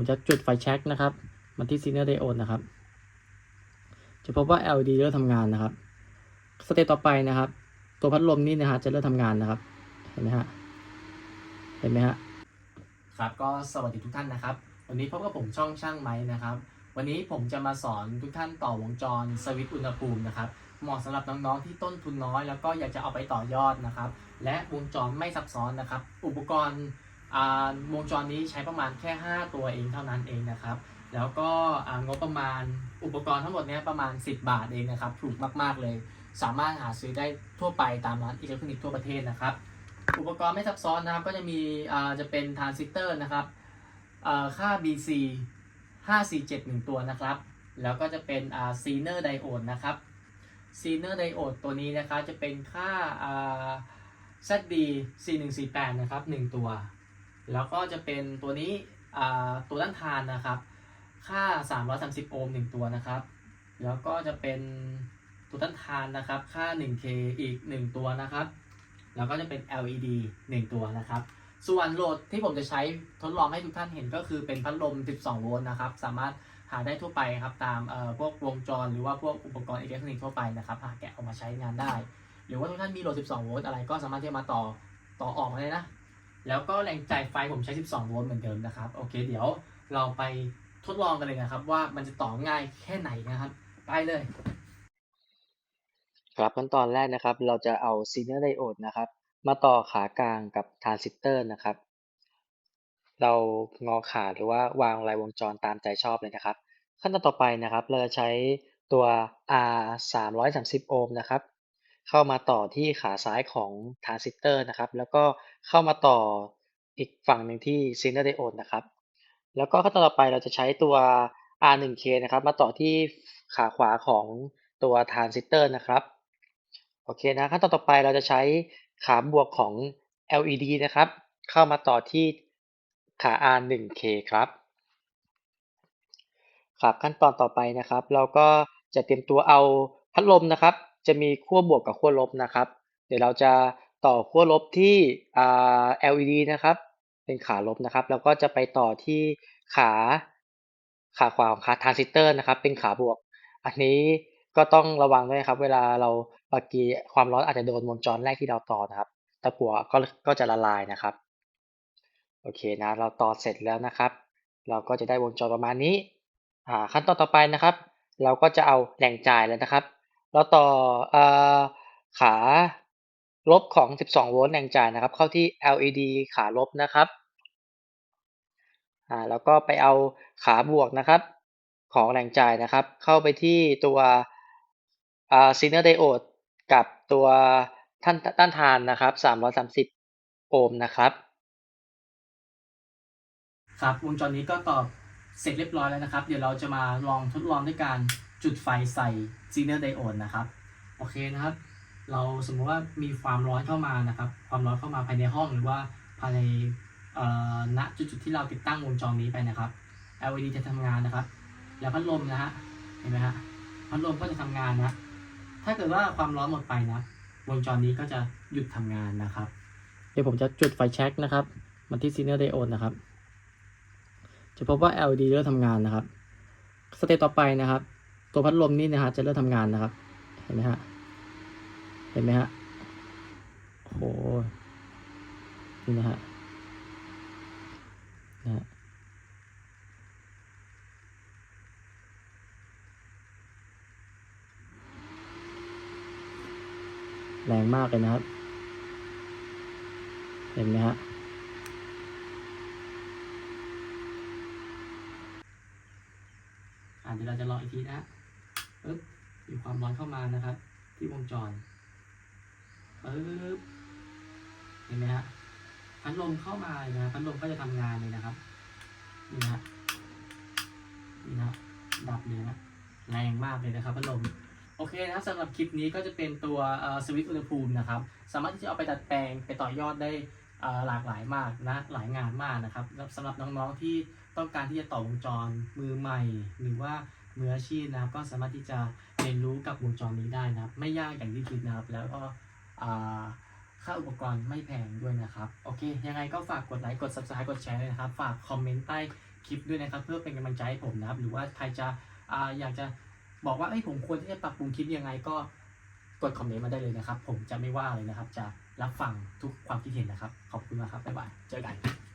ผมจะจุดไฟแช็กนะครับ มาที่ซีเนอร์ไดโอดนะครับ จะพบว่า LED เริ่มทำงานนะครับ สเตปต่อไปนะครับ ตัวพัดลมนี่นะฮะจะเริ่มทำงานนะครับ เห็นไหมฮะ เห็นไหมฮะ ครับก็สวัสดีทุกท่านนะครับ วันนี้พบกับผมช่องช่างไม้นะครับ วันนี้ผมจะมาสอนทุกท่านต่อวงจรสวิตช์อุณหภูมินะครับ เหมาะสำหรับน้องๆที่ต้นทุนน้อย แล้วก็อยากจะเอาไปต่อยอดนะครับ และวงจรไม่ซับซ้อนนะครับ อุปกรณ์ วงจรนี้ใช้ประมาณแค่ 5 ตัวเองเท่านั้นเองนะครับ แล้วก็งบประมาณอุปกรณ์ทั้งหมดนี้ประมาณ 10 บาทเองนะครับ ถูกมาก ๆ เลย สามารถหาซื้อได้ทั่วไปตามร้านอิเล็กทรอนิกส์ทั่วประเทศนะครับ อุปกรณ์ไม่ซับซ้อนนะครับ ก็จะมีจะเป็นทรานซิสเตอร์นะครับอ่าค่า BC 5471 ตัวนะครับ แล้วก็จะเป็นซีเนอร์ไดโอดนะครับซีเนอร์ไดโอดตัวนี้นะครับจะเป็นค่าอ่า ZB 4148 นะครับ 1 ตัว แล้วก็จะเป็นตัวนี้ตัวด้านทานนะครับ ค่า 330 โอห์ม1ตัวนะครับ แล้วก็จะเป็นตัวต้านทานนะครับ ค่า 1K อีก 1 ตัวนะครับ แล้วก็จะเป็น LED 1 ตัวนะครับ ส่วนโหลดที่ผมจะใช้ทดลองให้ทุกท่านเห็นก็คือเป็นพัดลม 12 โวลต์นะครับ สามารถหาได้ทั่วไปครับ ตามพวกวงจรหรือว่าพวกอุปกรณ์อิเล็กทรอนิกส์ทั่วไปนะครับหาแกะออกมาใช้งานได้ หรือว่าทุกท่านมีโหลด 12 โวลต์อะไรก็สามารถที่จะมาต่อต่อออกมาเลยนะ แล้วก็แรงจ่ายไฟผมใช้ 12 โวลต์เหมือนเดิมนะครับ โอเค เดี๋ยวเราไปทดลองกันเลยนะครับ ว่ามันจะต่อง่ายแค่ไหนนะครับ ไปเลย ครับขั้นตอนแรกนะครับ เราจะเอาซีเนอร์ไดโอดนะครับ มาต่อขากลางกับทรานซิสเตอร์นะครับ เรางอขาหรือว่าวางลายวงจรตามใจชอบเลยนะครับ ขั้นตอนต่อไปนะครับ เราจะใช้ตัว R 330 โอห์มนะครับ เข้ามาต่อที่ขาซ้ายของทรานซิสเตอร์นะครับ แล้วก็เข้ามาต่ออีกฝั่งหนึ่งที่ซีเนอร์ไดโอดนะครับ แล้วก็ขั้นตอนต่อไปเราจะใช้ตัว R1K นะครับ มาต่อที่ขาขวาของตัวทรานซิสเตอร์นะครับ โอเคนะขั้นตอนต่อไปเราจะใช้ขาบวกของ LED นะครับ เข้ามาต่อที่ขา R1K ครับครับขั้นตอนต่อไปนะครับ เราก็จะเตรียมตัวเอาพัดลมนะครับ จะมีขั้วบวกกับขั้วลบนะครับ เดี๋ยวเราจะต่อขั้วลบที่ LED นะครับ เป็นขาลบนะครับ แล้วก็จะไปต่อที่ขาขาขวาของขาทรานซิสเตอร์นะครับ เป็นขาบวก อันนี้ก็ต้องระวังด้วยครับ เวลาเราบางทีความร้อนอาจจะโดนวงจรแรกที่เราต่อนะครับ ตะกั่วก็ก็จะละลายนะครับ โอเคนะ เราต่อเสร็จแล้วนะครับ เราก็จะได้วงจรประมาณนี้ ขั้นตอนต่อไปนะครับ เราก็จะเอาแหล่งจ่ายแล้วนะครับ เราต่ออ่อขาลบของ 12 โวลต์แหล่งจ่ายนะครับ เข้าที่ LED ขาลบนะครับอ่าแล้วก็ไปเอาขาบวกนะครับ ของแหล่งจ่ายนะครับ เข้าไปที่ตัวอ่าซีเนอร์ไดโอดกับตัวท่านต้านทานนะครับ 330 โอห์มนะครับ ครับวงจรนี้ก็ตอบเสร็จเรียบร้อยแล้วนะครับ เดี๋ยวเราจะมาลองทดลองด้วยการ จุดไฟใส่ซีเนอร์ไดโอดนะครับ โอเคนะครับ เราสมมติว่ามีความร้อนเข้ามานะครับ ความร้อนเข้ามาภายในห้องหรือว่าภายในณจุดจุดที่เราติดตั้งวงจรนี้ไปนะครับ LED จะทำงานนะครับ แล้วพัดลมนะฮะ เห็นไหมฮะ พัดลมก็จะทำงานนะ ถ้าเกิดว่าความร้อนหมดไปนะ วงจรนี้ก็จะหยุดทำงานนะครับ เดี๋ยวผมจะจุดไฟแช็กนะครับ มาที่ซีเนอร์ไดโอดนะครับ จะพบว่า LED เริ่มทำงานนะครับ สเตปต่อไปนะครับ ตัวพัดลมนี่นะฮะจะเริ่มทำงานนะครับ เห็นไหมฮะ เห็นไหมฮะโอ้โหนี่นะฮะนะฮะแรงมากเลยนะครับ เห็นไหมฮะอ่าเดี๋ยวเราจะรออีกทีนะ ปึ๊บมีความร้อนเข้ามานะครับ ที่วงจรปึ๊บเห็นไหมฮะพัดลมเข้ามานะพัดลมก็จะทำงานเลยนะครับนี่นะฮะนี่นะดับเลยนะแรงมากเลยนะครับพัดลมโอเคนะครับสำหรับคลิปนี้ก็จะเป็นตัวสวิตช์อุณหภูมินะครับ สามารถที่จะเอาไปดัดแปลงไปต่อยอดได้หลากหลายมากนะหลายงานมากนะครับสำหรับน้องๆที่ต้องการที่จะต่อวงจรมือใหม่ หรือว่า มืออาชีพนะครับ ก็สามารถที่จะเรียนรู้กับวงจรนี้ได้นะครับ ไม่ยากอย่างที่คิดนะครับ แล้วก็ค่าอุปกรณ์ไม่แพงด้วยนะครับ โอเค ยังไงก็ฝากกดไลค์กด subscribe กดแชร์ด้วยนะครับ ฝากคอมเมนต์ใต้คลิปด้วยนะครับ เพื่อเป็นกำลังใจให้ผมนะครับ หรือว่าใครจะออยากจะบอกว่าเอ้ผมควรที่จะปรับปรุงคลิปยังไงก็กดคอมเมนต์มาได้เลยนะครับ ผมจะไม่ว่าเลยนะครับ จะรับฟังทุกความคิดเห็นนะครับ ขอบคุณมากครับบ๊ายบายเจอกัน